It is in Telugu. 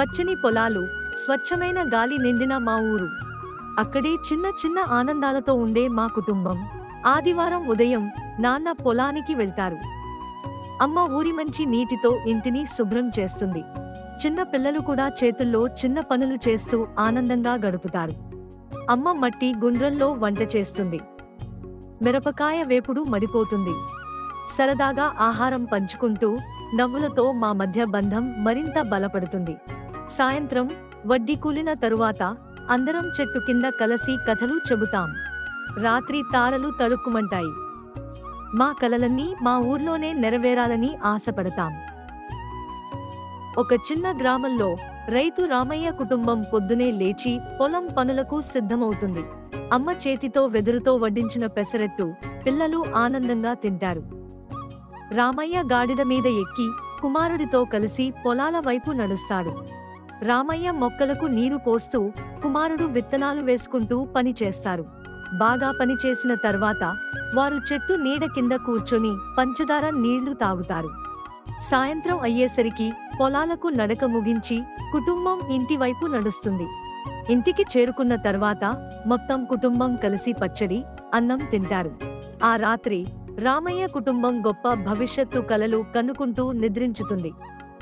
పచ్చని పొలాలు స్వచ్ఛమైన గాలి నిండిన మా ఊరు. అక్కడే చిన్న చిన్న ఆనందాలతో ఉండే మా కుటుంబం. ఆదివారం ఉదయం నాన్న పొలానికి వెళ్తారు. అమ్మ ఊరి మంచి నీటితో ఇంటిని శుభ్రం చేస్తుంది. చిన్న పిల్లలు కూడా చేతుల్లో చిన్న పనులు చేస్తూ ఆనందంగా గడుపుతారు. అమ్మ మట్టి గుండ్రంలో వంట చేస్తుంది. మిరపకాయ వేపుడు మడిపోతుంది. సరదాగా ఆహారం పంచుకుంటూ నవ్వులతో మా మధ్య బంధం మరింత బలపడుతుంది. సాయంత్రం వడ్డీ కూలిన తరువాత అందరం చెట్టు కింద కలసి కథలు చెబుతాం. రాత్రి తారలు తడుక్కుమంటాయి. మా కలలన్నీ మా ఊర్లోనే నెరవేరాలని ఆశపడతాం. ఒక చిన్న గ్రామంలో రైతు రామయ్య కుటుంబం పొద్దునే లేచి పొలం పనులకు సిద్ధమవుతుంది. అమ్మ చేతితో వెదురుతో వడ్డించిన పెసరట్టు పిల్లలు ఆనందంగా తింటారు. రామయ్య గాడిద మీద ఎక్కి కుమారుడితో కలిసి పొలాల వైపు నడుస్తాడు. రామయ్య మొక్కలకు నీరు పోస్తూ కుమారుడు విత్తనాలు వేసుకుంటూ పని చేస్తారు. బాగా పనిచేసిన తర్వాత వారు చెట్టు నీడ కింద కూర్చొని పంచదార నీళ్ళు తాగుతారు. సాయంత్రం అయ్యేసరికి పొలాలకు నడక ముగించి కుటుంబం ఇంటి వైపు నడుస్తుంది. ఇంటికి చేరుకున్న తర్వాత మొత్తం కుటుంబం కలిసి పచ్చడి అన్నం తింటారు. ఆ రాత్రి రామయ్య కుటుంబం గొప్ప భవిష్యత్తు కలలు కనుకుంటూ నిద్రించుతుంది.